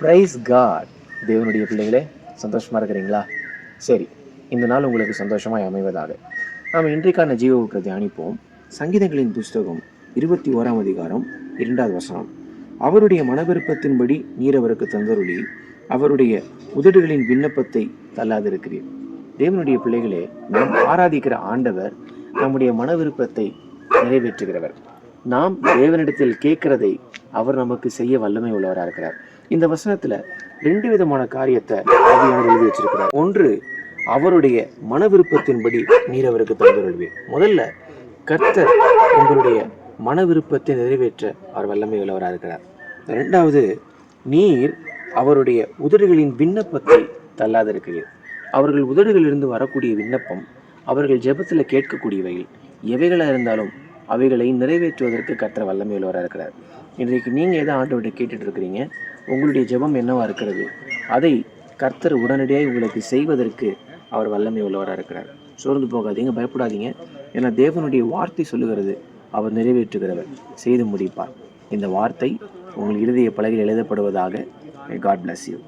Price God தேவனுடைய பிள்ளைகளே சந்தோஷமாக இருக்கிறீங்களா? சரி இந்த நாள் உங்களுக்கு சந்தோஷமாய் அமைவதாக. நாம் இன்றைக்கான ஜீவவுக்கு தியானிப்போம். சங்கீதங்களின் புஸ்தகம் இருபத்தி ஓராம் அதிகாரம் இரண்டாவது வசனம். அவருடைய மனவிருப்பத்தின்படி நீர் அவருக்கு தந்தருளி அவருடைய உதடுகளின் விண்ணப்பத்தை தள்ளாதிருக்கிறீர். தேவனுடைய பிள்ளைகளே நாம் ஆராதிக்கிற ஆண்டவர் நம்முடைய மன விருப்பத்தை நிறைவேற்றுகிறவர். நாம் தேவனிடத்தில் கேட்கிறதை அவர் நமக்கு செய்ய வல்லமை உள்ளவராக இருக்கிறார். இந்த வசனத்துல ரெண்டு விதமான காரியத்தை ஆவியானவர் எழுதி வச்சிருக்கிறார். ஒன்று அவருடைய மன விருப்பத்தின்படி நீர் அவருக்கு தந்துருள்வீர். முதல்ல கர்த்தர் உங்களுடைய மன விருப்பத்தை நிறைவேற்ற அவர் வல்லமை உள்ளவராக இருக்கிறார். ரெண்டாவது நீர் அவருடைய உதடுகளின் விண்ணப்பத்தை தள்ளாதிருக்கிறீர். அவர்கள் உதடுகளிலிருந்து வரக்கூடிய விண்ணப்பம் அவர்கள் ஜெபத்தில் கேட்கக்கூடியவைகள் எவைகளாக இருந்தாலும் அவைகளை நிறைவேற்றுவதற்கு கற்ற வல்லமை உள்ளவராக இருக்கிறார். இன்றைக்கு நீங்கள் எதை ஆண்டவர்கிட்ட கேட்டுட்டு இருக்கிறீங்க உங்களுடைய ஜெபம் என்னவா இருக்கிறது? அதை கர்த்தர் உடனடியாக உங்களுக்கு செய்வதற்கு அவர் வல்லமை உள்ளவராக இருக்கிறார். சோர்ந்து போகாதீங்க பயப்படாதீங்க. ஏன்னா தேவனுடைய வார்த்தை சொல்லுகிறது அவர் நிறைவேற்றுகிறவர். செய்து முடிப்பார். இந்த வார்த்தை உங்கள் இறுதிய பலகையில் எழுதப்படுவதாக காட் பிளஸ் யூ